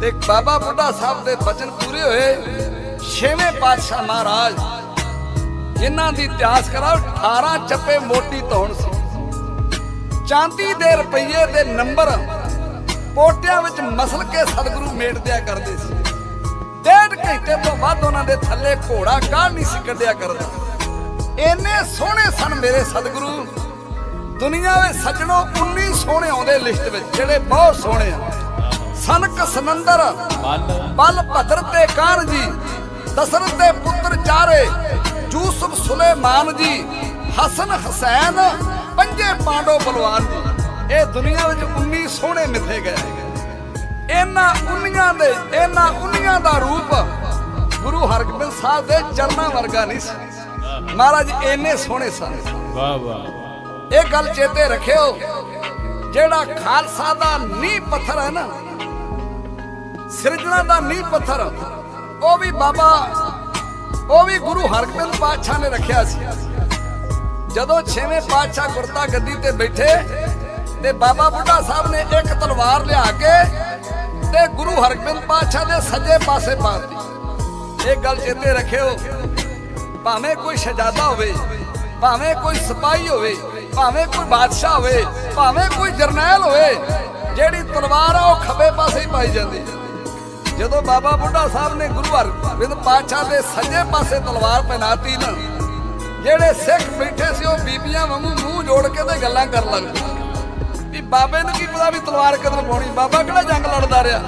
ਤੇ ਬਾਬਾ ਬੁੱਢਾ ਸਾਹਿਬ ਦੇ ਬਚਨ ਪੂਰੇ ਹੋਏ। ਛੇਵੇਂ ਪਾਤਸ਼ਾਹ ਮਹਾਰਾਜ, ਜਿਨ੍ਹਾਂ ਦੀ ਇਤਿਹਾਸ ਕਰਾ 18 ਚੱਪੇ ਮੋਟੀ ਧੌਣ ਸੀ। ਚਾਂਦੀ ਦੇ ਰੁਪਈਏ ਦੇ ਨੰਬਰ ਪੋਟਿਆਂ ਵਿੱਚ ਮਸਲ ਕੇ ਸਤਿਗੁਰੂ ਮੇਟ ਦਿਆ ਕਰਦੇ ਸੀ। ਡੇਢ ਘੰਟੇ ਤੋਂ ਵੱਧ ਉਹਨਾਂ ਦੇ ਥੱਲੇ ਘੋੜਾ ਕਾਹ ਨਹੀਂ ਸੀ ਕੱਢਿਆ ਕਰਦਾ। ਇੰਨੇ ਸੋਹਣੇ ਸਨ ਮੇਰੇ ਸਤਿਗੁਰੂ। ਦੁਨੀਆ ਵਿੱਚ ਸੱਜਣੋ 19 ਸੋਹਣੇ ਆਉਂਦੇ ਲਿਸਟ ਵਿੱਚ ਜਿਹੜੇ ਬਹੁਤ ਸੋਹਣੇ ਆ। ਸਨਕ ਸਨੰਦਰ ਬਲ ਭਦਰ ਤੇ ਕਾਨ ਜੀ ਦਸਰਤ ਦੇ ਪੁੱਤਰ ਚਾਰੇ ਯੂਸਫ ਸੁਲੇਮਾਨ ਜੀ ਹਸਨ ਹਸੈਨ ਪੰਜੇ ਪਾਂਡੋ ਬਲਵਾਨ ਜੀ। ਇਹ ਦੁਨੀਆ ਵਿੱਚ 19 ਸੋਹਣੇ ਮਿੱਥੇ ਗਏ ਇਹਨਾਂ ਉਨੀਆਂ ਦੇ ਇਹਨਾਂ ਉਨੀਆਂ ਦਾ ਰੂਪ ਗੁਰੂ ਹਰਗੋਬਿੰਦ ਸਾਹਿਬ ਦੇ ਚਰਨਾਂ ਵਰਗਾ ਨਹੀਂ ਸੀ। ਮਹਾਰਾਜ ਇੰਨੇ ਸੋਹਣੇ ਸਨ। ਵਾਹ ਵਾਹ। ਇਹ ਗੱਲ ਚੇਤੇ ਰੱਖਿਓ ਜਿਹੜਾ ਖਾਲਸਾ ਦਾ ਨੀਂਹ ਪੱਥਰ ਹੈ ਨਾ ਸਿਰਜਣਾ ਦਾ ਨੀਂਹ ਪੱਥਰ। ਉਹ ਵੀ ਬਾਬਾ, ਉਹ ਵੀ ਗੁਰੂ ਹਰਗੋਬਿੰਦ ਪਾਤਸ਼ਾਹ ਨੇ ਰੱਖਿਆ ਸੀ। ਜਦੋਂ ਛੇਵੇਂ ਪਾਤਸ਼ਾਹ ਗੁਰਤਾ ਗੱਦੀ ਤੇ ਬੈਠੇ ਤੇ ਬਾਬਾ ਬੁੱਢਾ ਸਾਹਿਬ ਨੇ ਇੱਕ ਤਲਵਾਰ ਲਿਆ ਕੇ ਤੇ ਗੁਰੂ ਹਰਗੋਬਿੰਦ ਪਾਤਸ਼ਾਹ ਦੇ ਸੱਜੇ ਪਾਸੇ ਪਾਤੀ ਇਹ ਗੱਲ ਚੇਤੇ ਰੱਖਿਓ, ਭਾਵੇਂ ਕੋਈ ਸ਼ਹਜ਼ਾਦਾ ਹੋਵੇ, ਭਾਵੇਂ ਕੋਈ ਸਿਪਾਹੀ ਹੋਵੇ, ਭਾਵੇਂ ਕੋਈ ਬਾਦਸ਼ਾਹ ਹੋਵੇ, ਭਾਵੇਂ ਕੋਈ ਜਰਨੈਲ ਹੋਵੇ, ਜਿਹੜੀ ਤਲਵਾਰ ਆ ਉਹ ਖੱਬੇ ਪਾਸੇ ਹੀ ਪਾਈ ਜਾਂਦੀ ਜਦੋਂ ਬਾਬਾ ਬੁੱਢਾ ਸਾਹਿਬ ਨੇ ਗੁਰੂ ਹਰਗੋਬਿੰਦ ਪਾਤਸ਼ਾਹ ਦੇ ਸੱਜੇ ਪਾਸੇ ਤਲਵਾਰ ਪਹਿਨਾਤੀ ਨਾ, ਜਿਹੜੇ ਸਿੱਖ ਬੈਠੇ ਸੀ, ਉਹ ਬੀਬੀਆਂ ਵਾਂਗੂ ਮੂੰਹ ਜੋੜ ਕੇ ਤੇ ਗੱਲਾਂ ਕਰਨ ਲੱਗ ਪਏ ਵੀ ਬਾਬੇ ਨੂੰ ਕੀ ਪਤਾ ਵੀ ਤਲਵਾਰ ਕਦੋਂ ਪਾਉਣੀ, ਬਾਬਾ ਕਿਹੜਾ ਜੰਗ ਲੜਦਾ ਰਿਹਾ?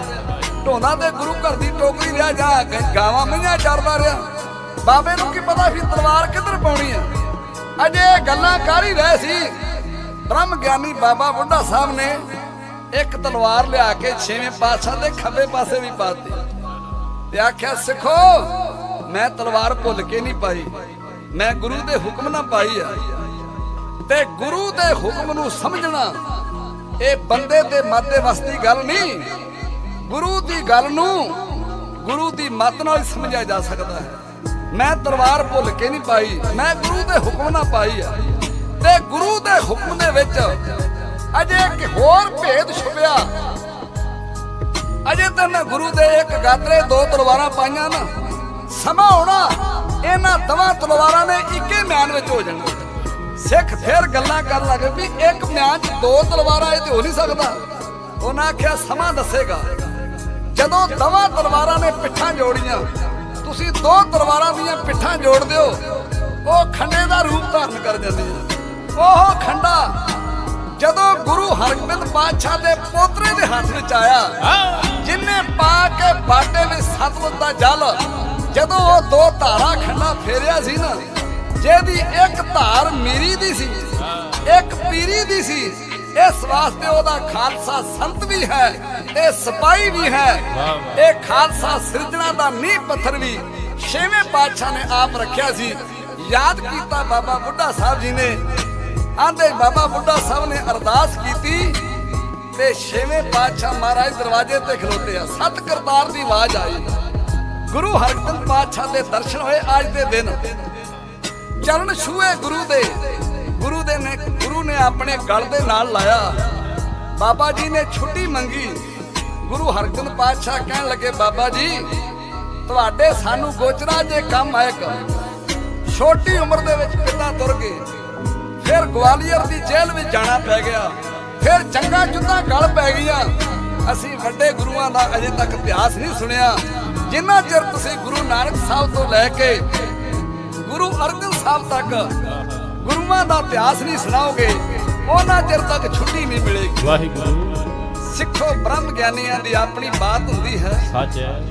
ਢੋਣਾ ਤੇ ਗੁਰੂ ਘਰ ਦੀ ਟੋਕਰੀ ਰਿਹਾ, ਜਾ ਗਾਵਾਂ ਮਈਆਂ ਚਰਦਾ ਰਿਹਾ? ਬਾਬੇ ਨੂੰ ਕੀ ਪਤਾ ਵੀ ਤਲਵਾਰ ਕਿੱਧਰ ਪਾਉਣੀ ਹੈ? ਅਜੇ ਗੱਲਾਂ ਕਰ ਹੀ ਰਹੇ ਸੀ। ਬ੍ਰਹਮ ਗਿਆਨੀ ਬਾਬਾ ਬੁੱਢਾ ਸਾਹਿਬ ਨੇ ਇੱਕ ਤਲਵਾਰ ਲਿਆ ਕੇ ਛੇਵੇਂ ਪਾਤਸ਼ਾਹ ਦੇ ਖੱਬੇ ਪਾਸੇ ਵੀ ਪਾਤੀ ਤੇ ਆਖਿਆ, ਸਿੱਖੋ, ਮੈਂ ਤਲਵਾਰ ਭੁੱਲ ਕੇ ਨਹੀਂ ਪਾਈ। ਮੈਂ ਗੁਰੂ ਦੇ ਹੁਕਮ ਨਾਲ ਪਾਈ ਆ। ਤੇ ਗੁਰੂ ਦੇ ਹੁਕਮ ਨੂੰ ਸਮਝਣਾ ਇਹ ਬੰਦੇ ਦੇ ਮਾਤੇ ਦੇ ਗੱਲ ਨਹੀਂ। ਗੁਰੂ ਦੀ ਗੱਲ ਨੂੰ ਗੁਰੂ ਦੀ ਮਤ ਨਾਲ ਹੀ ਸਮਝਿਆ ਜਾ ਸਕਦਾ ਹੈ। ਮੈਂ ਤਲਵਾਰ ਭੁੱਲ ਕੇ ਨਹੀਂ ਪਾਈ। ਮੈਂ ਗੁਰੂ ਦੇ ਹੁਕਮ ਨਾਲ ਪਾਈ ਆ। ਤੇ ਗੁਰੂ ਦੇ ਹੁਕਮ ਦੇ ਵਿੱਚ ਅਜੇ ਇੱਕ ਹੋਰ ਭੇਦ ਛੁਪਿਆ। ਅਜੇ ਤਾਂ ਮੈਂ ਗੁਰੂ ਦੇ ਇੱਕ ਗਾਤਰੇ ਦੋ ਤਲਵਾਰਾਂ ਪਾਈਆਂ ਨਾ, ਸਮਾਂ ਹੋਣਾ, ਇਹਨਾਂ ਦਵਾਂ ਤਲਵਾਰਾਂ ਨੇ ਇੱਕੇ ਮਿਆਨ ਵਿੱਚ ਹੋ ਜਾਣਾ। ਸਿੱਖ ਫਿਰ ਗੱਲਾਂ ਕਰਨ ਲੱਗੇ ਵੀ ਇੱਕ ਮਿਆਨ 'ਚ ਦੋ ਤਲਵਾਰਾਂ ਇਹ ਤੇ ਹੋ ਨਹੀਂ ਸਕਦਾ। ਉਹਨਾਂ ਆਖਿਆ, ਸਮਾਂ ਦੱਸੇਗਾ। ਜਦੋਂ ਦਵਾਂ ਤਲਵਾਰਾਂ ਨੇ ਪਿੱਠਾਂ ਜੋੜੀਆਂ, ਤੁਸੀਂ ਦੋ ਤਲਵਾਰਾਂ ਦੀਆਂ ਪਿੱਠਾਂ ਜੋੜ ਦਿਓ ਉਹ ਖੰਡੇ ਦਾ ਰੂਪ ਧਾਰਨ ਕਰ ਜਾਂਦੀਆਂ। ਉਹ ਖੰਡਾ ਜਦੋਂ ਗੁਰੂ ਹਰਗੋਬਿੰਦ ਪਾਤਸ਼ਾਹ ਦੇ ਪੋਤਰੇ ਦੇ ਹੱਥ ਵਿੱਚ ਆਇਆ, ਜਿਨੇ ਪਾ ਕੇ ਬਾਟੇ ਵਿੱਚ ਸਤਵਤ ਦਾ ਜਲ, ਜਦੋਂ ਉਹ ਦੋ ਧਾਰਾ ਖੰਡਾ ਫੇਰਿਆ ਸੀ ਨਾ, ਜਿਹਦੀ ਇੱਕ ਧਾਰ ਮੀਰੀ ਦੀ ਸੀ, ਇੱਕ ਪੀਰੀ ਦੀ ਸੀ, ਇਸ ਵਾਸਤੇ ਉਹਦਾ ਖਾਲਸਾ ਸੰਤ ਵੀ ਹੈ ਇਹ ਸਿਪਾਹੀ ਵੀ ਹੈ। ਇਹ ਖਾਲਸਾ ਸਿਰਜਣਾ ਦਾ ਨੀਂਹ ਪੱਥਰ ਵੀ ਛੇਵੇਂ ਪਾਤਸ਼ਾਹ ਨੇ ਆਪ ਰੱਖਿਆ ਸੀ। ਯਾਦ ਕੀਤਾ ਬਾਬਾ ਬੁੱਢਾ ਸਾਹਿਬ ਜੀ ਨੇ ਆਂਦੇ ਬਾਬਾ ਬੁੱਢਾ ਸਾਹਿਬ ਨੇ ਅਰਦਾਸ ਕੀਤੀ ਤੇ ਛੇਵੇਂ ਪਾਤਸ਼ਾਹ ਮਹਾਰਾਜ ਦਰਵਾਜ਼ੇ ਤੇ ਖਲੋਤੇ ਆ। ਸਤ ਕਰਤਾਰ ਦੀ ਆਵਾਜ਼ ਆਈ। ਗੁਰੂ ਹਰਗੋਬਿੰਦ ਪਾਤਸ਼ਾਹ ਦੇ ਦਰਸ਼ਨ ਹੋਏ ਅੱਜ ਦੇ ਦਿਨ। ਚਰਨ ਛੂਏ ਗੁਰੂ ਦੇ। ਗੁਰੂ ਦੇ ਨੇ ਗੁਰੂ ਨੇ ਆਪਣੇ ਗਲ ਦੇ ਨਾਲ ਲਾਇਆ। ਬਾਬਾ ਜੀ ਨੇ ਛੁੱਟੀ ਮੰਗੀ। ਗੁਰੂ ਹਰਗੋਬਿੰਦ ਪਾਤਸ਼ਾਹ ਕਹਿਣ ਲੱਗੇ, ਬਾਬਾ ਜੀ, ਤੁਹਾਡੇ ਸਾਨੂੰ ਗੋਚਰਾ ਜੇ ਕੰਮ ਆਇਕ ਛੋਟੀ ਉਮਰ ਦੇ ਵਿੱਚ ਕਿੱਦਾਂ ਤੁਰ ਗਏ? ਫਿਰ ਗਵਾਲੀਅਰ ਦੀ ਜੇਲ੍ਹ ਵਿੱਚ ਜਾਣਾ ਪੈ ਗਿਆ। ਫਿਰ ਜੰਗਾਂ ਜੁੱਦਾਂ ਗਲ ਪੈ ਗਈਆਂ ਅਸੀਂ ਵੱਡੇ ਗੁਰੂਆਂ ਦਾ ਅਜੇ ਤੱਕ ਇਤਿਹਾਸ ਨਹੀਂ ਸੁਣਿਆ। ਜਿੰਨਾ ਚਿਰ ਤੁਸੀਂ ਗੁਰੂ ਨਾਨਕ ਸਾਹਿਬ ਤੋਂ ਲੈ ਕੇ ਗੁਰੂ ਅਰਜਨ ਸਾਹਿਬ ਤੱਕ ਗੁਰੂਆਂ ਦਾ ਇਤਿਹਾਸ ਨਹੀਂ ਸੁਣਾਓਗੇ ਉਹਨਾਂ ਚਿਰ ਤੱਕ ਛੁੱਟੀ ਨਹੀਂ ਮਿਲੇਗੀ। ਵਾਹਿਗੁਰੂ। ਸਿੱਖੋ ਬ੍ਰਹਮ ਗਿਆਨੀਆਂ ਦੀ ਆਪਣੀ ਬਾਤ ਹੁੰਦੀ ਹੈ। ਸੱਚ ਹੈ।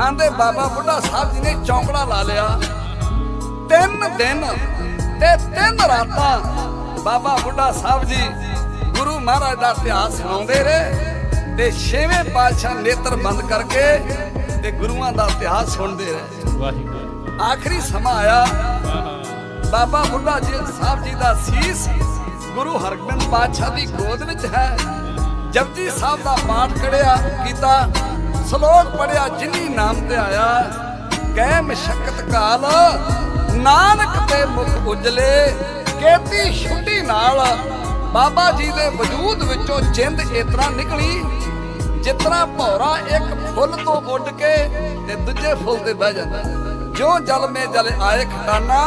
ਆਂਦੇ ਬਾਬਾ ਬੁੱਢਾ ਸਾਹਿਬ ਜੀ ਨੇ ਚੌਂਕੜਾ ਲਾ ਲਿਆ। ਤਿੰਨ ਦਿਨ ਤੇ ਤਿੰਨ ਰਾਤਾਂ ਬਾਬਾ ਬੁੱਢਾ ਸਾਹਿਬ ਜੀ ਗੁਰੂ ਮਹਾਰਾਜ ਦਾ ਇਤਿਹਾਸ ਸੁਣਾਉਂਦੇ ਰਹੇ ਤੇ ਛੇਵੇਂ ਪਾਤਸ਼ਾਹ ਨੇਤਰ ਬੰਦ ਕਰਕੇ ਤੇ ਗੁਰੂਆਂ ਦਾ ਇਤਿਹਾਸ ਸੁਣਦੇ ਰਹੇ। ਵਾਹਿਗੁਰੂ। ਆਖਰੀ ਸਮਾਂ ਆਇਆ। ਬਾਬਾ ਬੁੱਢਾ ਜੀ ਸਾਹਿਬ ਜੀ ਦਾ ਸੀਸ ਗੁਰੂ ਹਰਗੋਬਿੰਦ ਪਾਤਸ਼ਾਹ ਦੀ ਗੋਦ ਵਿੱਚ ਹੈ। ਜਪਜੀ ਸਾਹਿਬ ਦਾ ਪਾਠ ਕੜਿਆ ਕੀਤਾ। ਸ਼ਲੋਕ ਪੜਿਆ ਜਿਨੀ ਨਾਮ ਤੇ ਆਇਆ। ਕਹਿ ਮਸ਼ਕਤ ਕਾਲ, ਨਾਨਕ ਤੇ ਮੁਖ ਉਜਲੇ, ਕੇਤੀ ਛੁੱਟੀ ਨਾਲ ਬਾਬਾ ਜੀ ਦੇ ਵਜੂਦ ਵਿੱਚੋਂ ਜਿੰਦ ਇਤਨਾ ਨਿਕਲੀ ਜਿਤਨਾ ਭੌਰਾ ਇੱਕ ਫੁੱਲ ਤੋਂ ਉੱਡ ਕੇ ਤੇ ਦੂਜੇ ਫੁੱਲ ਤੇ ਬਹਿ ਜਾਂਦਾ। ਜਿਉਂ ਜਲ ਮੇ ਜਲ ਆਏ ਖਟਾਨਾ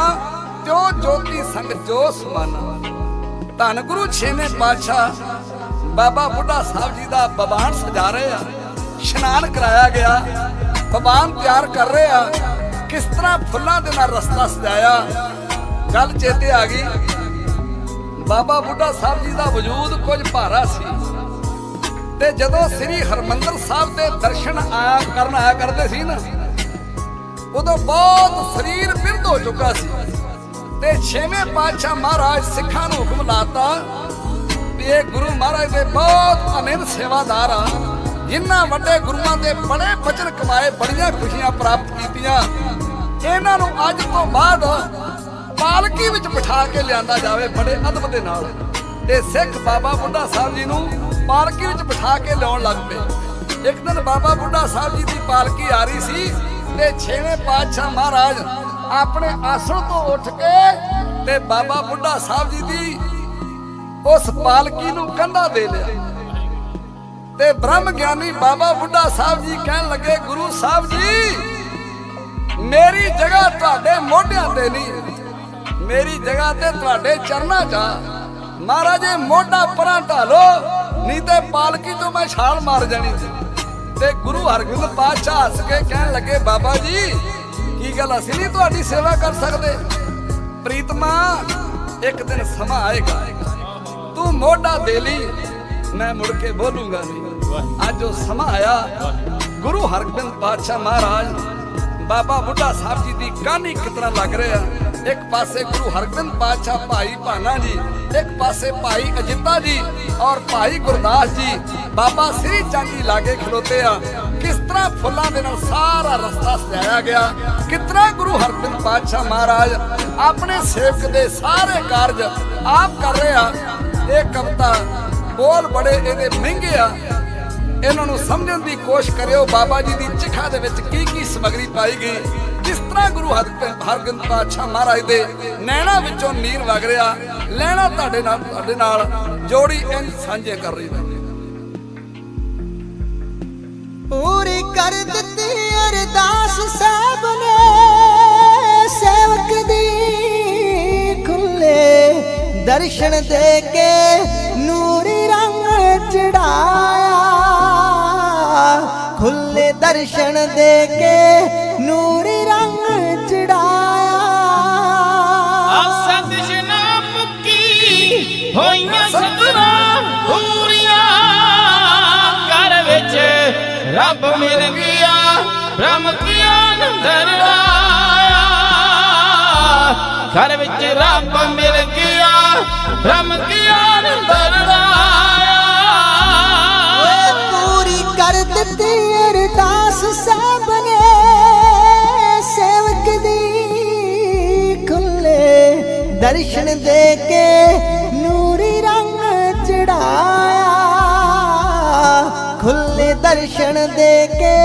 ਤਿਉਂ ਜੋਤੀ ਸੰਗ ਜੋ ਸਮਾਨਾ। ਧੰਨ ਗੁਰੂ ਛੇਵੇਂ ਪਾਤਸ਼ਾਹ, ਬਾਬਾ ਬੁੱਢਾ ਸਾਹਿਬ ਜੀ ਦਾ ਬਵਾਨ ਸਜਾ ਰਹੇ ਆ। ਇਸ਼ਨਾਨ ਕਰਾਇਆ ਗਿਆ। ਬਵਾਨ ਤਿਆਰ ਕਰ ਰਹੇ ਆ ਕਿਸ ਤਰ੍ਹਾਂ ਫੁੱਲਾਂ ਦੇ ਨਾਲ ਰਸਤਾ ਸਜਾਇਆ ਗੱਲ ਚੇਤੇ ਆ ਗਈ ਬਾਬਾ ਬੁੱਢਾ ਸਾਹਿਬ ਜੀ ਦਾ ਵਜੂਦ ਕੁਝ ਭਾਰਾ ਸੀ ਤੇ ਜਦੋਂ ਸ੍ਰੀ ਹਰਮੰਦਰ ਸਾਹਿਬ ਦੇ ਦਰਸ਼ਨ ਆਇਆ ਕਰਨ ਆਇਆ ਕਰਦੇ ਸੀ ਨਾ ਉਦੋਂ ਬਹੁਤ ਸਰੀਰ ਬਿਰਧ ਹੋ ਚੁੱਕਾ ਸੀ ਤੇ ਛੇਵੇਂ ਪਾਤਸ਼ਾਹ ਮਹਾਰਾਜ ਸਿੱਖਾਂ ਨੂੰ ਹੁਕਮ ਲਾਤਾ ਵੀ ਇਹ ਗੁਰੂ ਮਹਾਰਾਜ ਦੇ ਬਹੁਤ ਅਨੰਦ ਸੇਵਾਦਾਰ ਆ ਜਿਨ੍ਹਾਂ ਵੱਡੇ ਗੁਰੂਆਂ ਦੇ ਬੜੇ ਬਚਨ ਕਮਾਏ, ਬੜੀਆਂ ਖੁਸ਼ੀਆਂ ਪ੍ਰਾਪਤ ਕੀਤੀਆਂ। ਇਹਨਾਂ ਨੂੰ ਅੱਜ ਤੋਂ ਬਾਅਦ ਪਾਲਕੀ ਵਿੱਚ ਬਿਠਾ ਕੇ ਲਿਆਂਦਾ ਜਾਵੇ ਬੜੇ ਅਦਬ ਦੇ ਨਾਲ। ਤੇ ਸਿੱਖ ਬਾਬਾ ਬੁੱਢਾ ਸਾਹਿਬ ਜੀ ਨੂੰ ਪਾਲਕੀ ਵਿੱਚ ਬਿਠਾ ਕੇ ਲਿਆਉਣ ਲੱਗ ਪਏ। ਇੱਕ ਦਿਨ ਬਾਬਾ ਬੁੱਢਾ ਸਾਹਿਬ ਜੀ ਦੀ ਪਾਲਕੀ ਆ ਰਹੀ ਸੀ ਤੇ ਛੇਵੇਂ ਪਾਤਸ਼ਾਹ ਮਹਾਰਾਜ ਆਪਣੇ ਆਸਣ ਤੋਂ ਉੱਠ ਕੇ ਤੇ ਬਾਬਾ ਬੁੱਢਾ ਸਾਹਿਬ ਜੀ ਦੀ ਉਸ ਪਾਲਕੀ ਨੂੰ ਕੰਧਾ ਦੇ ਲਿਆ। ਤੇ ਬ੍ਰਹਮ ਗਿਆਨੀ ਬਾਬਾ ਬੁੱਢਾ ਸਾਹਿਬ ਜੀ ਕਹਿਣ ਲੱਗੇ, ਗੁਰੂ ਸਾਹਿਬ ਜੀ, ਮੇਰੀ ਜਗ੍ਹਾ ਤੁਹਾਡੇ ਮੋਢਿਆਂ ਤੇ ਨਹੀਂ ਮੇਰੀ ਜਗ੍ਹਾ ਤੇ ਤੁਹਾਡੇ ਚਰਨਾਂ 'ਚ ਮਹਾਰਾਜੇ, ਮੋਢਾ ਪਰਾਂ ਢਾਲੋ, ਨਹੀਂ ਤੇ ਪਾਲਕੀ ਤੋਂ ਮੈਂ ਛਾਲ ਮਾਰ ਜਾਣੀ ਸੀ। ਤੇ ਗੁਰੂ ਹਰਗੋਬਿੰਦ ਪਾਤਸ਼ਾਹ ਹੱਸ ਕੇ ਕਹਿਣ ਲੱਗੇ, ਬਾਬਾ ਜੀ, ਕੀ ਗੱਲ ਅਸੀਂ ਨਹੀਂ ਤੁਹਾਡੀ ਸੇਵਾ ਕਰ ਸਕਦੇ? ਪ੍ਰੀਤਮਾ, ਇੱਕ ਦਿਨ ਸਮਾਂ ਆਏਗਾ। ਤੂੰ ਮੋਢਾ ਦੇ ਲਈ ਮੈਂ ਮੁੜ ਕੇ ਬੋਲੂੰਗਾ ਨਹੀਂ ਅੱਜ ਉਹ ਸਮਾਂ ਆਇਆ, ਗੁਰੂ ਹਰਗੋਬਿੰਦ ਪਾਤਸ਼ਾਹ ਮਹਾਰਾਜ, ਬਾਬਾ ਬੁੱਢਾ ਸਾਹਿਬ ਜੀ ਦੀ ਕਹਾਣੀ ਕਿਤਨਾ ਲੱਗ ਰਿਹਾ। ਇੱਕ ਪਾਸੇ ਗੁਰੂ ਹਰਗੋਬਿੰਦ ਪਾਤਸ਼ਾਹ ਭਾਈ ਭਾਨਾ ਜੀ, ਇੱਕ ਪਾਸੇ ਭਾਈ ਅਜਿੱਤਾ ਜੀ ਔਰ ਭਾਈ ਗੁਰਦਾਸ ਜੀ। ਬਾਬਾ ਸ੍ਰੀ ਚੰਦ ਜੀ ਲਾਗੇ ਖਲੋਤੇ ਆ। ਕਿਸ ਤਰ੍ਹਾਂ ਫੁੱਲਾਂ ਦੇ ਨਾਲ ਸਾਰਾ ਰਸਤਾ ਸਜਾਇਆ ਗਿਆ। ਕਿਤਨਾ ਗੁਰੂ ਹਰਗੋਬਿੰਦ ਪਾਤਸ਼ਾਹ ਮਹਾਰਾਜ ਆਪਣੇ ਸੇਵਕ ਦੇ ਸਾਰੇ ਕਾਰਜ ਆਪ ਕਰ ਰਹੇ ਆ। ਇਹ ਕਵਿਤਾ ਬੋਲ ਬੜੇ, ਇਹਦੇ ਮਹਿੰਗੇ ਆ। ਇਹਨਾਂ ਨੂੰ ਸਮਝਣ ਦੀ ਕੋਸ਼ਿਸ਼ ਕਰਿਓ, ਬਾਬਾ ਜੀ ਦੀ ਚਿਖਾ ਦੇ ਵਿੱਚ ਕੀ ਕੀ ਸਮਗਰੀ ਪਾਈ ਗਈ। ਕਿਸ ਤਰ੍ਹਾਂ ਗੁਰੂ ਹਰਗੋਬਿੰਦ ਪਾਤਸ਼ਾਹ ਮਹਾਰਾਜ ਦੇ ਨੈਣਾ ਵਿੱਚੋਂ ਨੀਰ ਵਗ ਰਿਹਾ, ਲੈਣਾ ਤੁਹਾਡੇ ਨਾਲ ਤੁਹਾਡੇ ਨਾਲ, ਜੋੜੀ ਇੰਜ ਸਾਂਝੇ ਕਰ ਰਹੀ ਹੈ ਪੂਰੀ ਕਰ ਦਿੱਤੀ ਅਰਦਾਸ ਸਾਹਿਬ ਨੇ, ਸੇਵਕ ਦੀ ਖੁੱਲੇ ਦਰਸ਼ਨ ਦੇ ਕੇ ਆਇਆ ਖੁੱਲੇ ਦਰਸ਼ਨ ਦੇ ਕੇ ਨੂਰੀ ਰੰਗ ਚੜਾਇਆ। ਆਸਾ ਦਿਸ਼ਨਾ ਮੁੱਕੀ ਹੋਈਆਂ ਸਤਰਾਂ ਪੂਰੀਆਂ। ਘਰ ਵਿੱਚ ਰੱਬ ਮਿਲ ਗਿਆ, ਬ੍ਰਹਮ ਗਿਆਨ ਅੰਦਰ ਆਇਆ ਘਰ ਵਿੱਚ ਰੱਬ ਮਿਲ ਗਿਆ, ਬ੍ਰਹਮ ਗਿਆਨ ਅੰਦਰ ਕਰ ਦਿੱਤੀ ਅਰਦਾਸ ਸਭ ਨੇ। ਸੇਵਕ ਦੀ ਖੁੱਲੇ ਦਰਸ਼ਨ ਦੇ ਕੇ ਨੂਰੀ ਰੰਗ ਚੜਾਇਆ। ਖੁੱਲੇ ਦਰਸ਼ਨ ਦੇ ਕੇ